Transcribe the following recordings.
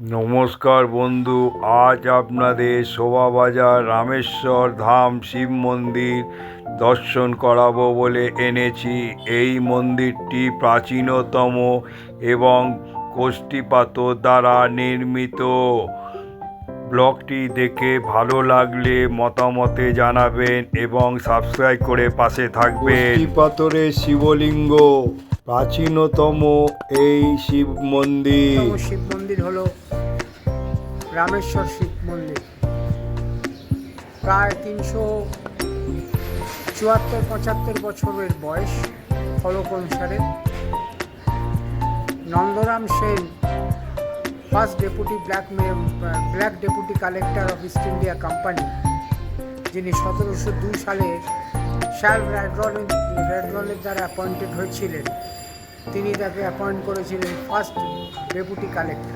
নমস্কার বন্ধু আজ আপনাদের শোভাবাজার রামেশ্বর ধাম শিব মন্দির দর্শন করাবো বলে এনেছি। এই মন্দিরটি প্রাচীনতম এবং কোষ্ঠীপাথর দ্বারা নির্মিত। ব্লগটি দেখে ভালো লাগলে মতামতে জানাবেন এবং সাবস্ক্রাইব করে পাশে থাকবেন। পাথরের শিবলিঙ্গ প্রাচীনতম এই শিব মন্দির। শিব মন্দির হলো রামেশ্বর শিব মন্দির। প্রায় তিনশো চুয়াত্তর, পঁচাত্তর বছরের বয়স ফলক অনুসারে Nandaram Sen, first deputy black black deputy collector of East India company, যিনি সতেরোশো দুই সালে শ্যাল রেডরনের রেডরনের দ্বারা অ্যাপয়েন্টেড হয়েছিলেন। তিনি তাকে অ্যাপয়েন্ট করেছিলেন ফার্স্ট ডেপুটি কালেক্টর।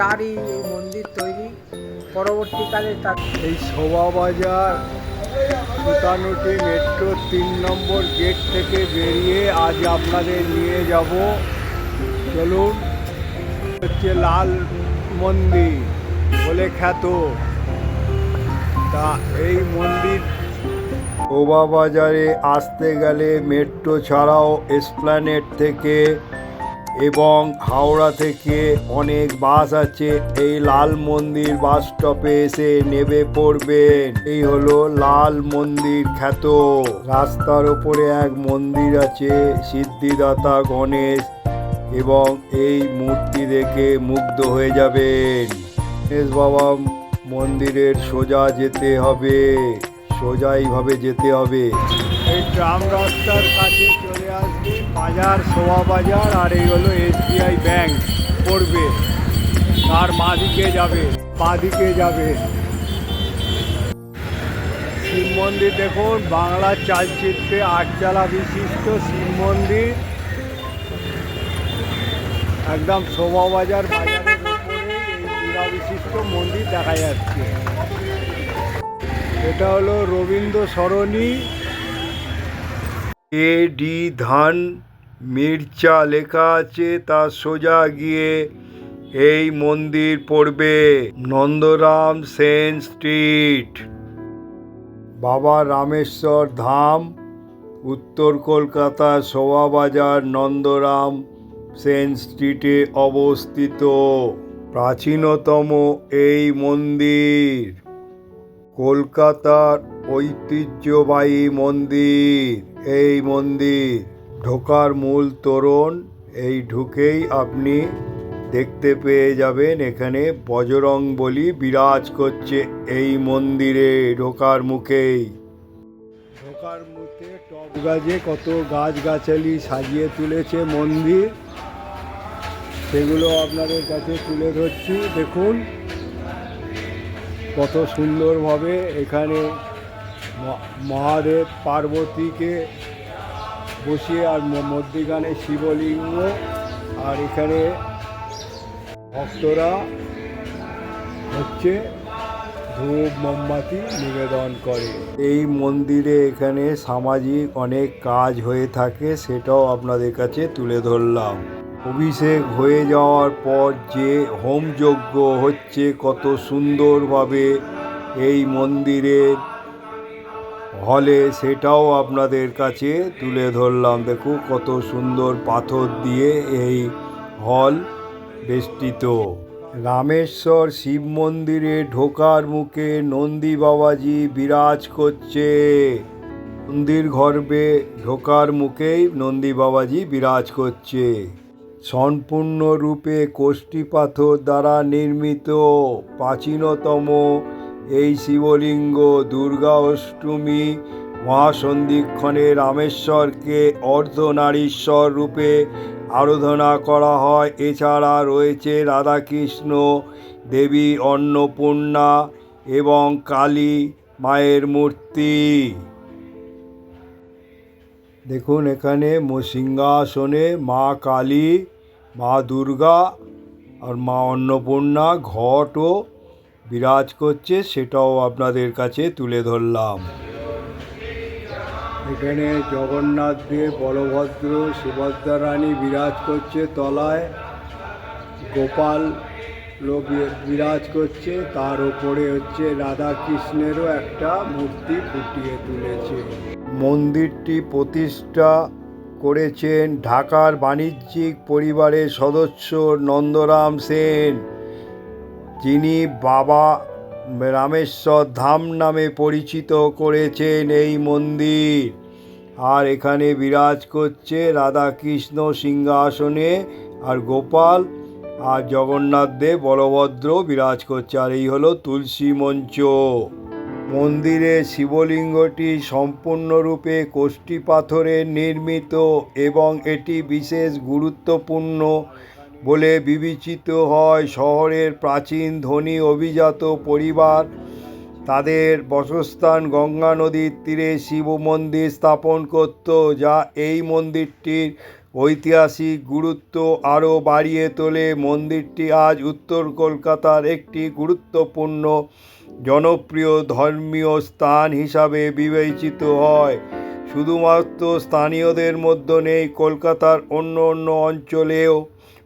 তারই মন্দির তৈরি। পরবর্তীকালে তার এই শোভাবাজার সুতানুটি মেট্রো তিন নম্বর গেট থেকে বেরিয়ে আজ আপনাদের নিয়ে যাব। চলুন, হচ্ছে লাল মন্দির বলে খ্যাত। তা এই মন্দির শোভাবাজারে আসতে গেলে মেট্রো ছাড়াও এসপ্ল্যানেট থেকে এবং হাওড়া থেকে অনেক বাস আছে। এই লাল মন্দির বাস স্টপে এসে নেবে পড়বেন। এই হলো লাল মন্দির খ্যাত। রাস্তার ওপরে এক মন্দির আছে, সিদ্ধিদাতা গণেশ, এবং এই মূর্তি দেখে মুগ্ধ হয়ে যাবেন। গণেশ বাবা, মন্দিরের সোজা যেতে হবে সোজা এইভাবে যেতে হবে। এই ট্রাম রাস্তার কাছে বাজার শোভা বাজার, আর এই হলো এসবিআই ব্যাংক। পড়বে তার বাঁদিকে যাবে বাঁদিকে যাবে। শিব মন্দির দেখুন বাংলার চালচিত্রে আটচালা বিশিষ্ট শিব মন্দির। একদম শোভাবাজার চূড়া বিশিষ্ট মন্দির দেখা যাচ্ছে। এটা হলো রবীন্দ্র সরণি। এ ডি ধান, মির্চা লেখা আছে তার সোজা গিয়ে এই মন্দির পড়বে নন্দরাম সেন স্ট্রিট। বাবা রামেশ্বর ধাম, উত্তর কলকাতা শোভাবাজার, নন্দরাম সেন স্ট্রিটে অবস্থিত। প্রাচীনতম এই মন্দির, কলকাতার ঐতিহ্যবাহী মন্দির। এই মন্দির ঢোকার মূল তোরণ, এই ঢুকেই আপনি দেখতে পেয়ে যাবেন এখানে বজরং বলি বিরাজ করছে এই মন্দিরে ঢোকার মুখেই। ঢোকার মুখে টব গাছে কত গাছগাছালি সাজিয়ে তুলেছে মন্দির। সেগুলো আপনাদের কাছে তুলে ধরছি। দেখুন, কত সুন্দরভাবে এখানে মহাদেব পার্বতীকে বসিয়ে আর মধ্যিখানে শিবলিঙ্গ আর এখানে ভক্তরা হচ্ছে ধূপ, মোমবাতি নিবেদন করে। এই মন্দিরে এখানে সামাজিক অনেক কাজ হয়ে থাকে, সেটাও আপনাদের কাছে তুলে ধরলাম। অভিষেক হয়ে যাওয়ার পর যে হোমযজ্ঞ হচ্ছে, কত সুন্দরভাবে এই মন্দিরের হলে সেটাও আপনাদের কাছে তুলে ধরলাম। দেখুন কত সুন্দর পাথর দিয়ে এই হল বেষ্টিত। রামেশ্বর শিব মন্দিরে ঢোকার মুখে নন্দী বাবাজি বিরাজ করছে। মন্দির গর্ভে ঢোকার মুখেই নন্দী বাবাজি বিরাজ করছে। সম্পূর্ণরূপে কোষ্ঠী পাথর দ্বারা নির্মিত, প্রাচীনতম এই শিবলিঙ্গ দুর্গা অষ্টমী মহাসন্ধিক্ষণে রামেশ্বরকে অর্ধনারীশ্বর রূপে আরাধনা করা হয়। এছাড়া রয়েছে রাধাকৃষ্ণ, দেবী অন্নপূর্ণা এবং কালী মায়ের মূর্তি। দেখুন এখানে সিংহাসনে মা কালী, মা দুর্গা আর মা অন্নপূর্ণা, ঘটও বিরাজ করছে, সেটাও আপনাদের কাছে তুলে ধরলাম। এখানে জগন্নাথ দেব, বলভদ্র, সুভদ্রা রানী বিরাজ করছে তলায়। গোপাল লোক বিরাজ করছে, তার ওপরে হচ্ছে রাধা কৃষ্ণেরও একটা মূর্তি ফুটিয়ে তুলেছে। মন্দিরটি প্রতিষ্ঠা করেছেন ঢাকার বাণিজ্যিক পরিবারের সদস্য নন্দরাম সেন। যিনি বাবা রামেশ্বর ধাম নামে পরিচিত করেছেন এই মন্দির। আর এখানে বিরাজ করছে রাধাকৃষ্ণ সিংহাসনে আর গোপাল আর জগন্নাথ দেব, বলভদ্র বিরাজ করছে। আর এই হলো তুলসী মঞ্চ। মন্দিরে শিবলিঙ্গটি সম্পূর্ণরূপে কোষ্ঠী পাথরে নির্মিত এবং এটি বিশেষ গুরুত্বপূর্ণ। বলে বিবেচিত হয় শহরের প্রাচীন ধনী অভিজাত পরিবার। তাদের বসস্থান গঙ্গা নদীর তীরে শিব মন্দির স্থাপন করত, যা এই মন্দিরটির ঐতিহাসিক গুরুত্ব আরও বাড়িয়ে তোলে। মন্দিরটি আজ উত্তর কলকাতার একটি গুরুত্বপূর্ণ, জনপ্রিয় ধর্মীয় স্থান হিসাবে বিবেচিত হয়। শুধুমাত্র স্থানীয়দের মধ্যে নেই, কলকাতার অন্য অন্য অঞ্চলেও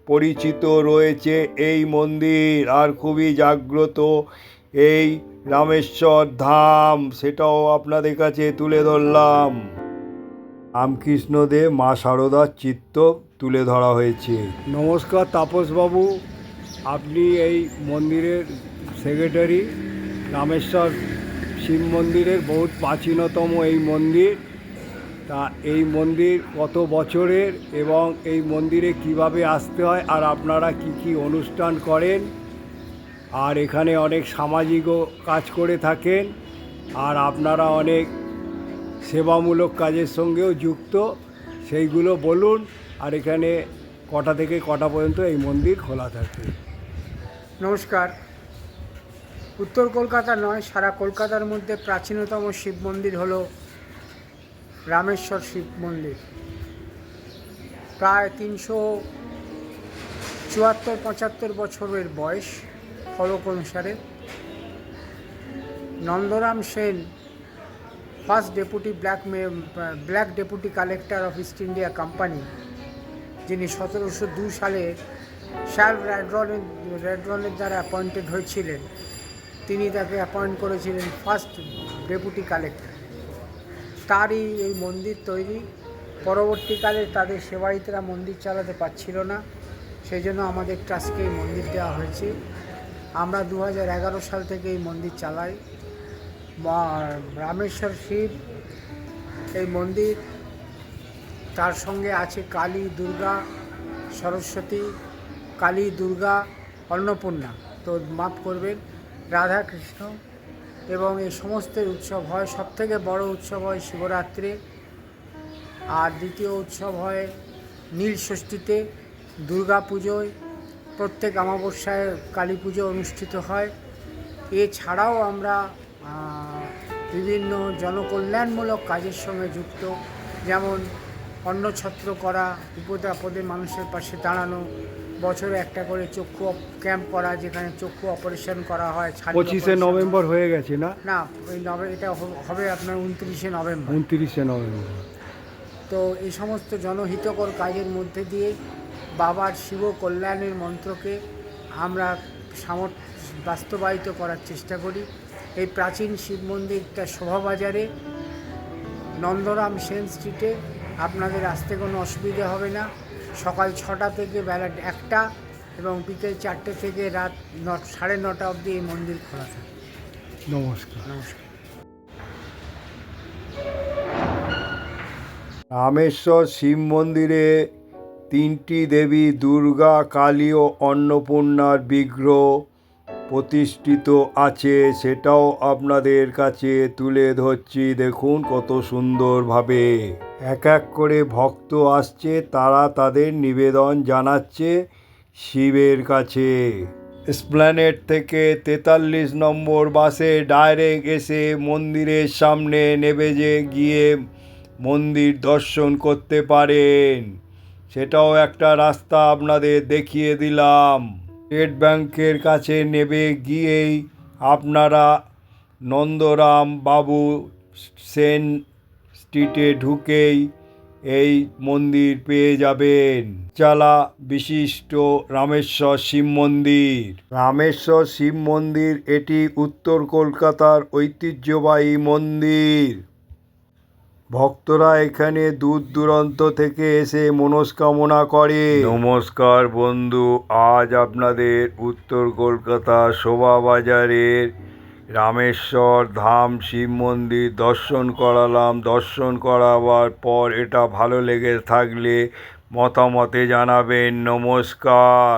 পরিচিত রয়েছে এই মন্দির আর খুবই জাগ্রত এই রামেশ্বর ধাম, সেটাও আপনাদের কাছে তুলে ধরলাম। রামকৃষ্ণদেব মা শারদার চিত্ত তুলে ধরা হয়েছে। নমস্কার তাপসবাবু, আপনি এই মন্দিরের সেক্রেটারি, রামেশ্বর শিব মন্দিরের বহুত প্রাচীনতম এই মন্দির। তা এই মন্দির কত বছরের এবং এই মন্দিরে কীভাবে আসতে হয় আর আপনারা কি কি অনুষ্ঠান করেন? আর এখানে অনেক সামাজিকও কাজ করে থাকেন আর আপনারা অনেক সেবামূলক কাজের সঙ্গেও যুক্ত। সেইগুলো বলুন আর এখানে কটা থেকে কটা পর্যন্ত এই মন্দির খোলা থাকে? নমস্কার। উত্তর কলকাতা নয়, সারা কলকাতার মধ্যে প্রাচীনতম শিব মন্দির হলো রামেশ্বর শিব মন্দির। প্রায় তিনশো চুয়াত্তর, পঁচাত্তর বছরের বয়স ফলক অনুসারে। Nandaram Sen, first deputy black May, black deputy collector of East India company, যিনি সতেরোশো দু সালে শ্যাল র্যাডরনের র্যাডরনের দ্বারা অ্যাপয়েন্টেড হয়েছিলেন। তিনি তাকে অ্যাপয়েন্ট করেছিলেন ফার্স্ট ডেপুটি কালেক্টর। তারই এই মন্দির তৈরি। পরবর্তীকালে তাদের সেবায়িতরা মন্দির চালাতে পারছিল না সেই জন্য আমাদের ট্রাস্টকে এই মন্দির দেওয়া হয়েছে। আমরা দু সাল থেকে এই মন্দির চালাই। রামেশ্বর শিব এই মন্দির, তার সঙ্গে আছে কালী দুর্গা, সরস্বতী, কালী দুর্গা, অন্নপূর্ণা। তো মাফ করবেন রাধা কৃষ্ণ এবং এই সমস্ত উৎসব হয়, সবথেকে বড় উৎসব হয় শিবরাত্রি। আর দ্বিতীয় উৎসব হয় নীল ষষ্ঠীতে দুর্গা পুজোয়। প্রত্যেক অমাবস্যায় কালী পুজো অনুষ্ঠিত হয়। এছাড়াও আমরা বিভিন্ন জনকল্যাণমূলক কাজের সঙ্গে যুক্ত। যেমন অন্নছত্র করা বিপদে আপদে মানুষের পাশে দাঁড়ানো বছরে একটা করে চক্ষু ক্যাম্প করা যেখানে চক্ষু অপারেশন করা হয় পঁচিশে নভেম্বর হয়ে গেছে না? না ওই এটা হবে আপনার উনত্রিশে নভেম্বর। উনত্রিশে নভেম্বর। তো এই সমস্ত জনহিতকর কাজের মধ্যে দিয়ে বাবার শিব কল্যাণের মন্ত্রকে আমরা সামর বাস্তবায়িত করার চেষ্টা করি। এই প্রাচীন শিব মন্দিরটা শোভাবাজারে নন্দরাম সেন স্ট্রিটে আপনাদের আসতে কোনো অসুবিধা হবে না। সকাল ছটা থেকে বেলা একটা এবং বিকেল চারটে থেকে রাত ন সাড়ে নটা অবধি এই মন্দির খোলা থাকে। নমস্কার। নমস্কার। রামেশ্বর শিব মন্দিরে তিনটি দেবী দুর্গা কালী ও অন্নপূর্ণার বিগ্রহ প্রতিষ্ঠিত আছে সেটাও আপনাদের কাছে তুলে ধরছি। দেখুন কত সুন্দরভাবে। এক এক করে ভক্ত আসছে, তারা তাদের নিবেদন জানাচ্ছে শিবের কাছে। স্প্ল্যানেট থেকে তেতাল্লিশ নম্বর বাসে ডাইরেক্ট এসে মন্দিরের সামনে নেবে যে গিয়ে মন্দির দর্শন করতে পারেন। সেটাও একটা রাস্তা আপনাদের দেখিয়ে দিলাম। স্টেট ব্যাংকের কাছে নেবে গিয়েই আপনারা নন্দরাম বাবু সেন স্ট্রিটে ঢুকেই এই মন্দির পেয়ে যাবেন। চালা বিশিষ্ট রামেশ্বর শিব মন্দির। রামেশ্বর শিব মন্দির, এটি উত্তর কলকাতার ঐতিহ্যবাহী মন্দির। ভক্তরা এখানে দূর দূরান্ত থেকে এসে মনস্কামনা করে। নমস্কার বন্ধু, আজ আপনাদের উত্তর কলকাতা শোভাবাজারের রামেশ্বর ধাম, শিব মন্দির, দর্শন করালাম। দর্শন করাবার পর এটা ভালো লেগে থাকলে মতামতে জানাবেন। নমস্কার।